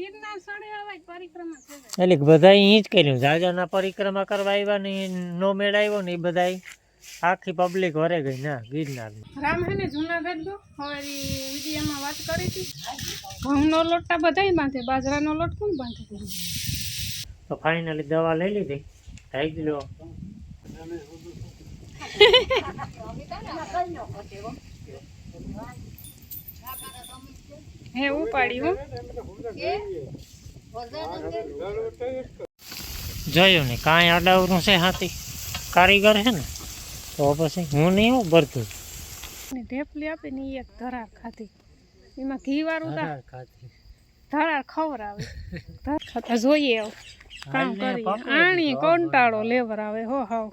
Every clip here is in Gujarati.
ગિરનાર ચડે હવે પરિક્રમા જાય એટલે બધા અહીં જ કર્યું. જાજાના પરિક્રમા કરવા આવ્યા ને નો મેળ આવ્યો ને એ બધા આખી પબ્લિક વરે ગઈ. ના ગિરનાર રામ હે ને જુનાગઢ ગયો? હવે વિડીયોમાં વાત કરી હતી. ઘઉંનો લોટ બધાય બાંધે. બાજરાનો લોટ કોણ બાંધે? તો ફાઇનલી દવા લઈ લીધી. થઈ ગયો હે ઉપાડ્યું જોયું ને કાંઈ અડાવરું છે હાથી. કારીગર છે ને તો પછી હું નહીં હું ભરતું. ઢેપલી આપે ને એક ધરાર ખાતી એમાં ઘી વાળું. ધરાર ખવડાવે ધરાર ખાતા જોઈએ આવું. કામ કરી આણી કંટાળો લેવર આવે હો હાવ.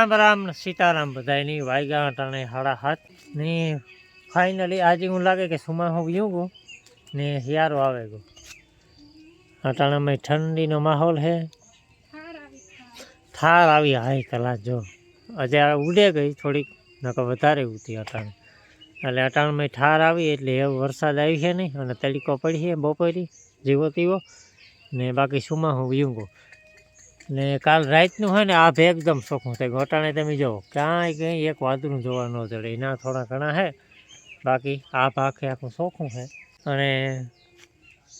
રામ રામ ને સીતારામ બધાયની વાયગા અટાણે હાડા હાથ. ને ફાઇનલી આજે હું લાગે કે સુમા હું વ્યું ગયું ને હિયારો આવે ગયો અટાણામાં ઠંડીનો માહોલ છે હાર આવી થાર. થાર આવી હાઈ કલાક જો. આજે આ ઉડે ગઈ થોડીક, નકર વધારે ઉતી અટાણે. એટલે અટાણામાં ઠાર આવી, એટલે એવો વરસાદ આવી છે નહીં, અને તડકો પડી છે બપોરી જીવો તીવો ને બાકી સુમા હું વ્યું ગયું ને કાલ રાતનું હોય ને આ ભે એકદમ ચોખ્ખું થાય. ગોટાણે તમે જુઓ ક્યાંય કંઈ એક વાદરું જોવા ન જડે. એના થોડા ઘણા છે બાકી આ ભાગે આખું ચોખ્ખું છે અને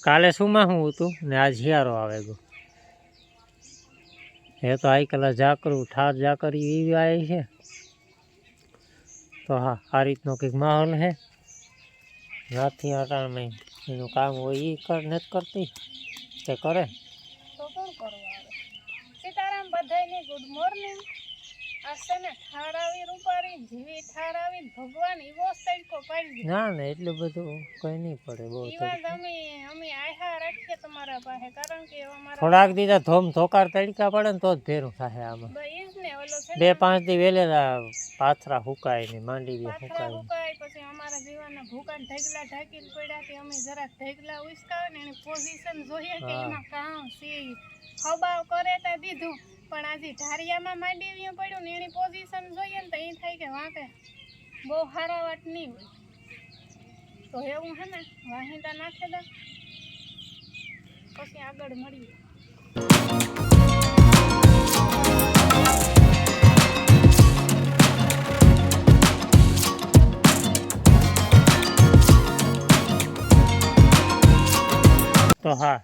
કાલે સુમાં હું હતું ને આજ હિયારો આવે ગયો. એ તો આઈ કલા ઝાકરું, ઠાર ઝાકરી એવી આવી છે. તો હા, આ રીતનો કંઈક માહોલ છે રાતથી અટાણમાં એનું કામ હોય એ કર નથી કરતી. તે કરે તો કોણ કરવા આવે બધાયને ગુડ મોર્નિંગ આસને છે ને ઠાર આવી રૂપારી જીવી ઠારાવી ભગવાન ઈવો તડકો પાડી ના ના એટલું બધું કંઈ નહીં પડે બહુ વાત અમે આહા રાખીએ તમારા પાસે કારણ કે અમારા થોડાક દીધા ધોમ ધોકાર તડકા પડે ને તો જ ભેરું થાય આમાં. બ- પાંચ દી વેલેલા પાથરા હુકાય ને માંડી બી હુકાય પછી અમારા જીવાના ભૂકાન ઢગલા ઢાંકીને પડ્યા કે અમે જરાક ઢગલા ઉસકાવે ને એની પોઝિશન જોઈએ કે એમાં કામ સી ખબાવ કરે તો દીધું. પણ આજે ઢારિયામાં માંડી વ્યું પડ્યું ને એની પોઝિશન જોઈએ ને તો એ થાય કે વાંકે. બહુ સારા વાત નહીં હોય. તો એવું હે ને, વાહિંદા નાખે દે. પછી આગળ મળીએ. તો હા,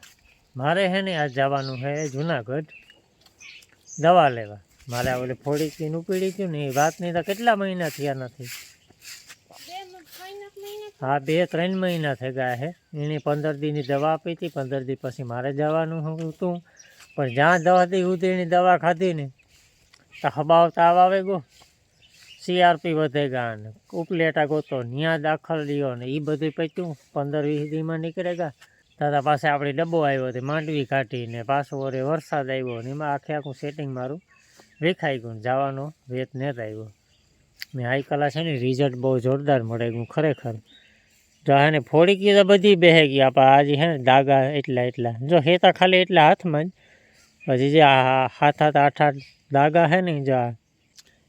મારે હે ને આજ જવાનું છે જુનાગઢ. દવા લેવા. મારે આ ઓલી ફોડી ઉપીડી હતી ને એ વાત નહીં તો કેટલા મહિના થયા નથી? હા, બે ત્રણ મહિના થઈ ગયા છે એની પંદર દીની દવા આપી હતી. પંદર દી પછી મારે જવાનું હતું. પણ જ્યાં દવા સુધી એની દવા ખાધી ને તો હબાવ તાવ આવે ગયો સીઆરપી વધે ગયા ને. ઉપલેટા ગોતો ન્યા દાખલ લ્યો ને એ બધું પચ્યું. પંદર વીસ દીમાં નીકળે ગયા. દાદા પાસે આપણે ડબ્બો આવ્યો તે માંડવી કાઢીને પાછો વરે વરસાદ આવ્યો ને એમાં આખે આખું સેટિંગ મારું વેખાઈ ગયું જવાનો વેત નેત આવ્યો. ને હાઈ કલા છે ને રિઝલ્ટ બહુ જોરદાર મળે ગયું ખરેખર. જો હે ને ફોડી ગઈ તો બધી બેહે ગઈ. આપણે આજે હે ને દાગા એટલા એટલા. જો હેતા ખાલી એટલા હાથમાં જ. પછી જે હાથ હાથ આઠ આઠ દાગા હે ને જો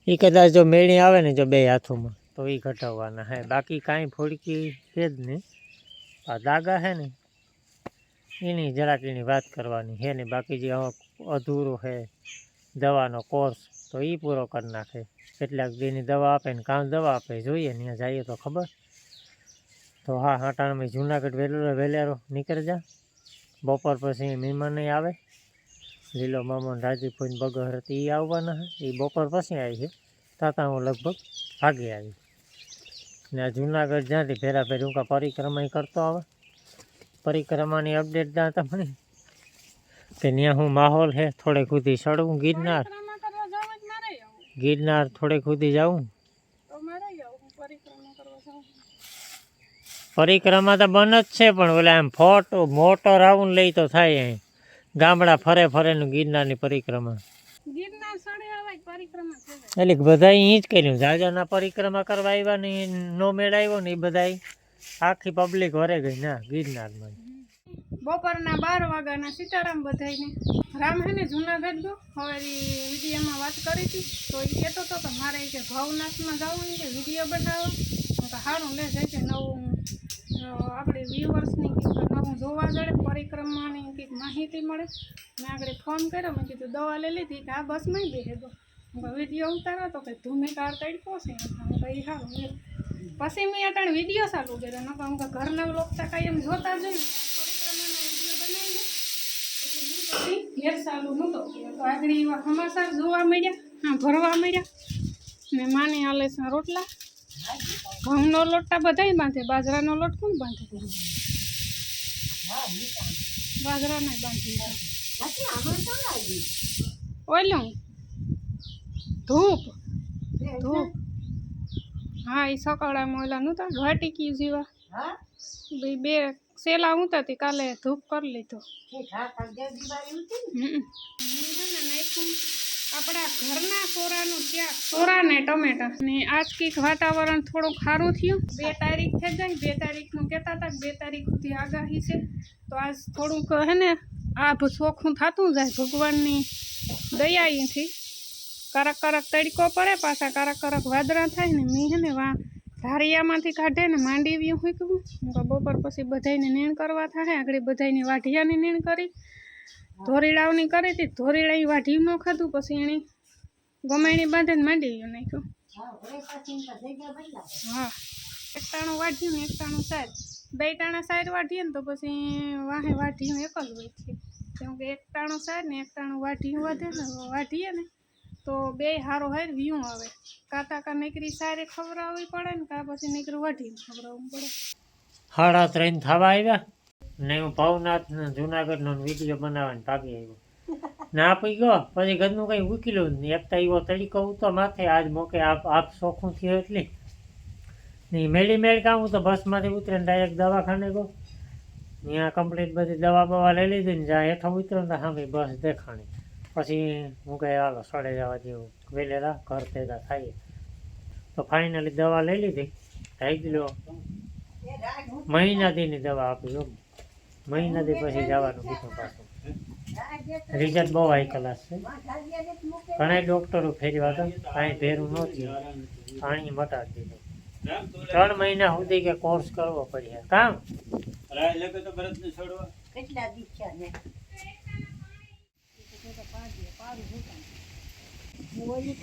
એ કદાચ જો મેળી આવે ને જો બે હાથોમાં, તો એ ઘટાડવાના હે. બાકી કાંઈ ફોડકી છે જ નહીં. આ દાગા હે ને એની જરાક એની વાત કરવાની હે ને બાકી જે અધૂરો છે દવાનો કોર્સ, તો એ પૂરો કરી નાખે. કેટલાક દીની દવા આપે ને કામ દવા આપે, જોઈએ ને ત્યાં જઈએ તો ખબર. તો હા, હાટાણામાં જુનાગઢ વહેલો વહેલારો નીકળી જા. બપોર પછી મહેમાન નહીં આવે. લીલો મામો ને રાજી ફોઈને બગર હતી એ આવવાના છે એ બપોર પછી આવી છે તાતા હું લગભગ ભાગી આવી. ને આ જુનાગઢ જ્યાંથી ભેરા ભેર હું પરિક્રમા કરતો આવે. પરિક્રમાની અપડેટ દા તમને. તે ત્યાં હું માહોલ છે થોડેક સુધી ચડવું ગિરનાર. ગિરનાર થોડેક સુધી જાઉં. પરિક્રમા તો બન જ છે પણ ઓલા એમ ફોટો મોટો રાઉન્ડ લઈ તો થાય અહીં. ગામડા ફરે ફરેનું ગિરનારની પરિક્રમા. એટલે બધા અહીં જ કર્યું. જાજાના પરિક્રમા કરવા આવ્યા ને નો મેળ આવ્યો ને એ બધા આખી પબ્લિક વરે ગઈ ના ગિરનારમાં બપોરના બાર વાગ્યાના સીતારામ બધાયને. રામ હે ને જુનાગઢ ગયો? હવે વિડીયોમાં વાત કરી હતી. તો એ કહેતો હતો કે મારે કે ભવનાથમાં જવું કે વીડિયો બનાવો હું તો સારું લે જાય છે નવું આપણે વ્યૂવર્સની કંઈક નવું જોવા જડે પરિક્રમાની કંઈક માહિતી મળે. મેં આગળ ફોન કર્યો, મેં કીધું, દવા લઈ લીધી, કે આ બસમાં બેસે ગયો. વીડિયો ઉતારો તો કે ધૂમિકાર તડકો છે. કહી સારું. પછી મેં અટાણે વીડિયો ચાલુ કર્યો. નકર હું ઘરના લોકતા કાંઈ એમ જોતા પછી ઘેર ચાલુ નહોતો. તો આગળ એવા સમાચાર જોવા મળ્યા, હા, ભરવા મળ્યા. ને માની આલે છે રોટલા. ઘઉંનો લોટા બધાય બાંધે. બાજરાનો લોટ કોણ બાંધે? બાજરાનો બાંધી. ઓલું ધૂપ. ધૂપ. હા એ સકાળામાં ઓલા નહોતા વાટીકી જેવા. ભાઈ બે સેલા ઉતારતી કાલે ધૂપ કરી લીધો. આપણા ઘરના સોરાનું શાક સોરા ને ટમેટા. ને આજ કંઈક વાતાવરણ થોડું ખારું થયું. બે તારીખ થઈ જાય બે તારીખનું કહેતા હતા કે બે તારીખ સુધી આગાહી છે. તો આજ થોડુંક હે ને આ ચોખ્ખું થતું જાય ભગવાનની દયા અહીંથી કરક કરક તડકો પડે, પાછા કરક કરક વાદળા થાય ને મેં હે ને વા ધારિયામાંથી કાઢે ને માંડીવ્યું હુંકવું હું કહું બપોર પછી બધાયને નીણ કરવા થાય આગળ બધાયની વાઢિયાની નીણ કરી. ધોરીડાવની કરી હતી ધોરીડા ઈ વાઢી ન ખાધું, પછી એણે ગમાયણી બાંધીને માંડીવ્યું નાખ્યું. હા એક ટાણું વાઢ્યું ને એક ટાણું સાર બે ટાણા સાર વાઢીએ ને તો પછી વાહે વાઢ્યું એક જ હોય છે. કેમ કે એક ટાણું સાર ને એક ટાણું વાઢ્યું વધે ને, વાઢીએ ને. તો બે સારો હોય ને વ્યૂ આવે. કાતા કા નીકળી સારે ખવડાવવી પડે ને કા પછી નીકળી વાઢીને ખવડાવવું પડે. સાડા ત્રણ થવા આવ્યા ને હું ભવનાથ ને જુનાગઢનો વીડિયો બનાવવાની ભાગી આવ્યો. ના આપી ગયો? પછી ઘરનું કંઈ ઉકેલું નહીં. એક તો એવો તરીકો ઉતો માથે, આજ મોકે આપ આપ શોખું થયો એટલે. નહીં મેળી મેળ કામ તો બસમાંથી ઉતરીને ડાયરેક્ટ દવાખાને ગયો. ત્યાં કમ્પ્લીટ બધી દવા બવા લઈ લીધી ને જ્યાં હેઠો ઉતર્યો ને સામે બસ દેખાણી. પછી હું કહે હાલો સડે જવા જેવું. વેલેલા ઘર ભેગા થાય. તો ફાઇનલી દવા લઈ લીધી. થઈ ગયો મહિના દીની દવા આપી જો મહિના દી પછી જવાનું કીધું પાછું. રિઝલ્ટ બહુ હાઈ ક્લાસ છે. ઘણા ડોક્ટરો ફેરવા હતા. કાંઈ ભેરું નહોતું પાણી મટાડી દીધું. ત્રણ મહિના સુધી કે કોર્સ કરવો પડે કામ? કેટલા છે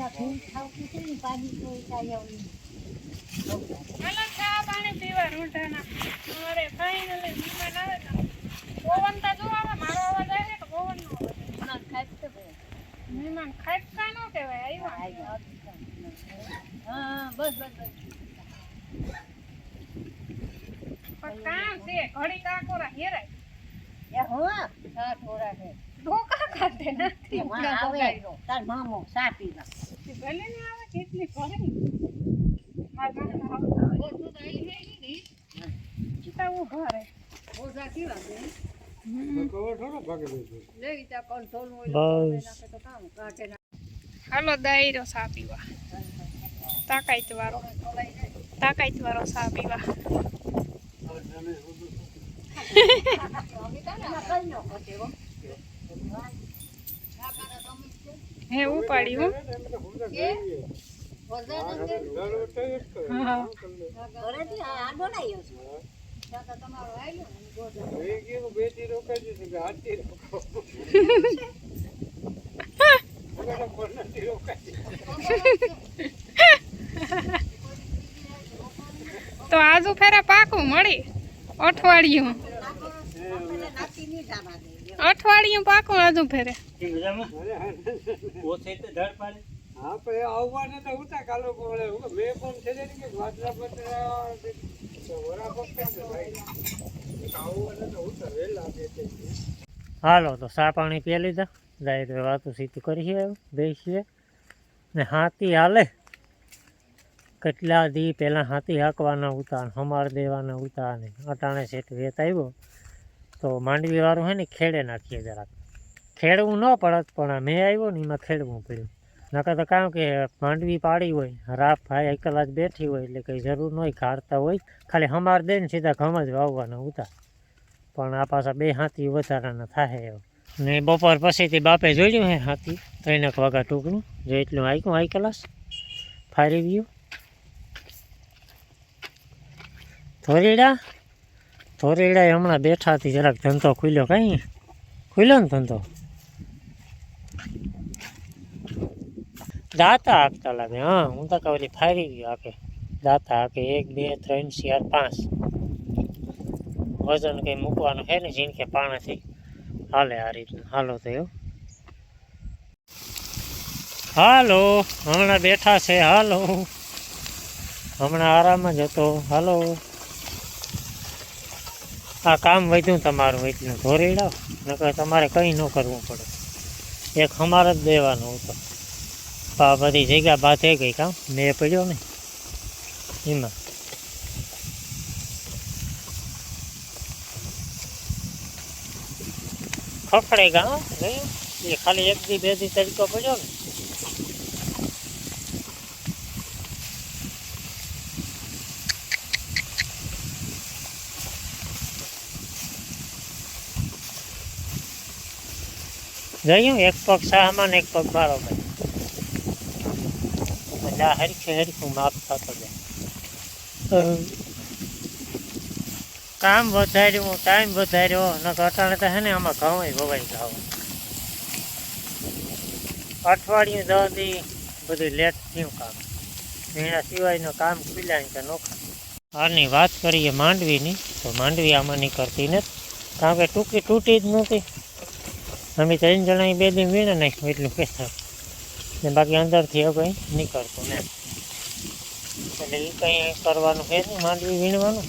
કા પાણી પીવા રૂંઢાના અમારે ફાઇનલી મહેમાન આવે પવન તો મારો અવાજ પવન નો ના ખાઈ મહેમાન ભાઈ કા નો કહેવાય આવ્યા હા બસ બસ પણ કામ છે, ઘડી કાકોરા હેરાય એ હા સા થોડા ધોકા નથી. એમાં આવે. તાર મામો સા પીવા ભલે ને આવે કેટલી ભરે મારા મામા ઓછું તો અહીં નહીં ને ચિતા ઊભા રહે. ઓછા કેવા છે નાખે કાઢે ના હાલો દાયરો સા પીવા. તાકાઈત વાળો. તાકાઈત વાળો સા પીવા. ન હો ઉપાડી હું. તો આજુ ફેરા પાકું મળી અઠવાડિયું અઠવાડિયું પાકું આજુ ફેરે. કે તો ધડ પાડે હા પણ એ આવવાને તો ઉતા કાલો પડે મેં પણ છે ને કે વાટલા બટલા વરા પકડે આવવાને તો ઉતા વેલા બે હાલો તો સા પાણી પી લીધા. જાય તો વાતો સીધી કરીએ બેસીએ ને હાથી હાલે. કેટલા દી પહેલાં હાથી હાંકવાના ઉતા હમાર દેવાના ઉતા ને અટાણે સેટ વેત આવ્યો. તો માંડવી વાળું હે ને ખેડે નાખીએ જરાક. ખેડવું ન પડત પણ મેં આવ્યો ને એમાં ખેડવું પડ્યું. નકર તો કારણ કે માંડવી પાડી હોય, રાપ ભાઈ એકલા જ બેઠી હોય, એટલે કંઈ જરૂર ન હોય ખાડતા હોય. ખાલી હમાર દે ને સીધા ઘમ જ વાવવાના ઉતા. પણ આ પાછા બે હાથી વધારાના થાય એવો. ને બપોર પછીથી બાપે જોયું હે હાથી, ત્રણેક વાગા ટૂંકનું. જો એટલું આઈકું આઈ ક્લાસ. ફારી ગયું થોરીડા થોરીડા હમણાં બેઠા હતી જરાક ધંધો ખુલ્યો કઈ? ખુલ્યો ને ધંધો? દાતા હાંકતા લાગે, હા, હું તો કહું ફારી ગયો આખે. દાતા હાકે એક, બે, ત્રણ, ચાર, પાંચ. વજન કંઈ મૂકવાનું છે ને જીનકે પાણાથી? હાલે આ રીતનું, હાલો તો એવું. હાલો, હમણાં બેઠા છે, હાલો. હમણાં આરામ જ હતો, હાલો. આ કામ વધ્યું, તમારું એટલું ધોરીડાવ નકર તમારે કંઈ ન કરવું પડે. એક હમાર જ દેવાનું હતો. આ બધી જગ્યા બાંધે ગઈ કામ. મેં પડ્યો ને એમાં. ખખડેગા હો? જોયું એ ખાલી એક દી, બે દી તરીકો પડ્યો ને. જોયું એક પગ સાહમાં ને એક પગ બરાબર. આ હરખે હરખું માપ થતો જાય. કામ વધાર્યું, ટાઈમ વધાર્યો ન અટાણે તો હે ને આમાં ઘઉં ભવાઈ જાવ અઠવાડિયું દસ દી, બધું લેટ થયું કામ. એના સિવાયનું કામ ખુલ્યા કે નોખા. આની વાત કરીએ માંડવીની, તો માંડવી આમાં નીકળતી નથી. કારણ કે ટૂંકી તૂટી જ નહોતી. અમે ત્રણ જણા બે દિન વીણા નાખ્યું એટલું કહેતા. ને બાકી અંદરથી હવે કંઈ નીકળતું ને એટલે એ કંઈ કરવાનું છે નહીં, માંડવી વીણવાનું.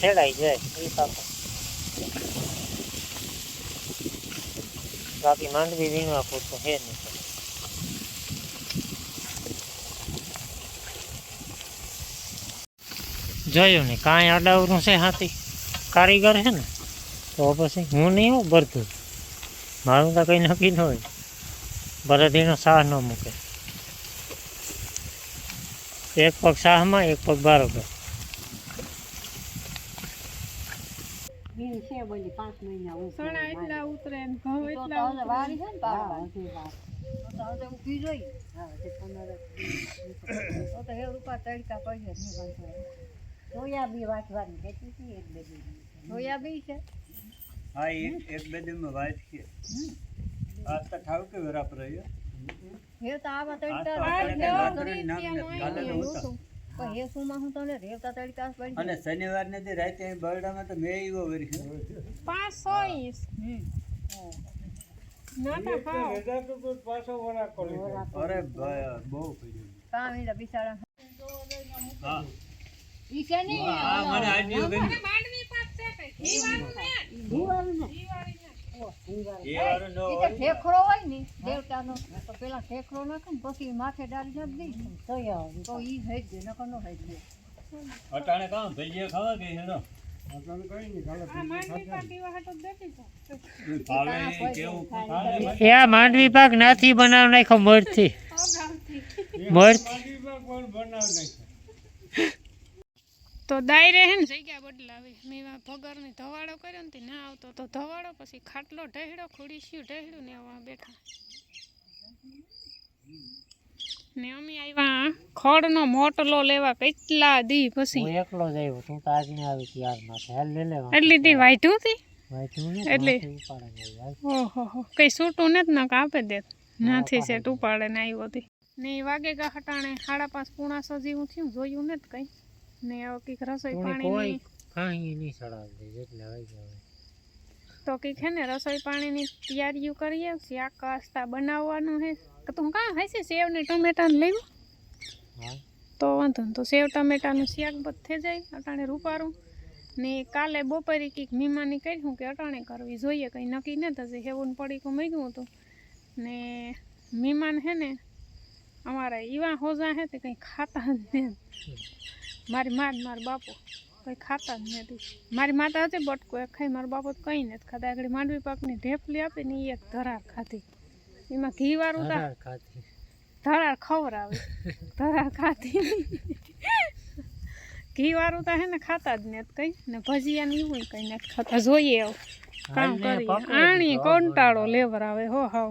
ખેડાઈ જાય એ પાકો બાકી માંડવી વીણવા પૂરતું છે નહીં. જોયું ને, કાંઈ અડાવરું છે હાથી? કારીગર છે ને? તો પછી હું નહીં ભરતું. મારું તો કંઈ નક્કી ન હોય. બરદીનો સાહ ન મૂકે. એક પગ સાહમાં એક પગ બરોબર. સોયાબી વાંચવાની કહેતી હતી એક બે દી. બી છે? હા એક એક બે દિનમાં વાત છે આ તો ઠાવ કે વરાપ રહ્યો હે તો આવા આ તો તડકા આપણે આઠ કઈ દસ વાતનું નામ ત્રીસિયાનું નથી. આવી ગાલાનું ગયું હતા. હતું. પણ હે સુમાં હું તને રેવતા તડકા પડી અને શનિવાર ને તે રાતે અહીં બરડામાં તો મેં આવ્યો વળી પાંચ સો ઇંચ નાના ખાઓ અરે ભાઈ બહુ પડ્યું કામ એટલે બિચારા હા ઈ છે ને હા મને આડ્યું ગમ્યું માંડવી પાક છે કઈ ઘીવાળું ને દીવાનું ને ઘીવાળી ને ઓ, દીવાનું. એ વાળું ન ઈ તો ઠેકડો હોય ને દેવતાનો. તો પેલા ઠેકડો નાખે ને પછી માથે ડાળી નાખી દઈ તો ઈ હઈ જ નકર નો હઈ જ અટાણે કામ ખાવા ગઈ આ માંડવી પાક છે માંડવી નાથી બનાવ નાખ્યો મરથી. મરથી. તો દાયરે હે ને? જગ્યા બદલાવી. મેં વા ભગરની ધવાડો કર્યો ને ના આવતો તો ધવાડો પછી ખાટલો ઢહેડો ખુડીસ્યું ઢહેડ્યું ને આવા બેઠા. ને અમે આવ્યા ખડનો મોટલો લેવા કેટલા દી પછી. હું એકલો જ આવ્યો તું તો આજ ને આવી ત્યાર માથે. હાલ લે લેવા. એટલી દી વાઢ્યું હતી? ને એટલે- માથે ને. ઓહો હો. કઈ સૂટું જ ન આપે દે. નાથી સેટ ઉપાડે ને આવ્યો હતી ને વાગે કા હટાણે સાડા પાંચ પૂણા સજી જેવું થયું જોયું નથી કઈ. ને આવો કંઈક રસોઈ પાણીની કાંઈ નહીં ચડાવતી એટલે આવી જાય તો કંઈક છે ને રસોઈ પાણીની તૈયારીઓ કરીએ શાક કાસ્તા બનાવવાનું છે. કે તું કાં હશે સેવ ને ટમેટાને લેવું? તો વાંધો તો સેવ ટમેટાનું શાક બધ થઈ જાય અટાણે રૂપારું. ને કાલે બપોરે કંઈક મીમાની હું કે અટાણે કરવી જોઈએ કંઈ નક્કી ન થશે હેવું પડીકું મૂક્યું હતું. ને મીમાન હે ને અમારા એવા હોજા હે તે કંઈ ખાતા જ નહીં મારી માર માર બાપો કંઈ ખાતા જ નથી. મારી માતા હતી બટકો એ ખાઈ મારા બાપો તો કંઈ નથી ખાતા. આગળ માંડવી પાકની ઢેફલી આપી ને એ એક ધરાર ખાધી. એમાં ઘી વાળું ખાધી. ધરાર ખવડાવે ધરાર ખાતી ઘી વાળું તો હે ને ખાતા જ નથી કઈ. ને ભજીયા ને એવું કઈ નથી ખાતા. જોઈએ આવું કામ કરીએ. આણી કંટાળો લેવર આવે હો હાવ.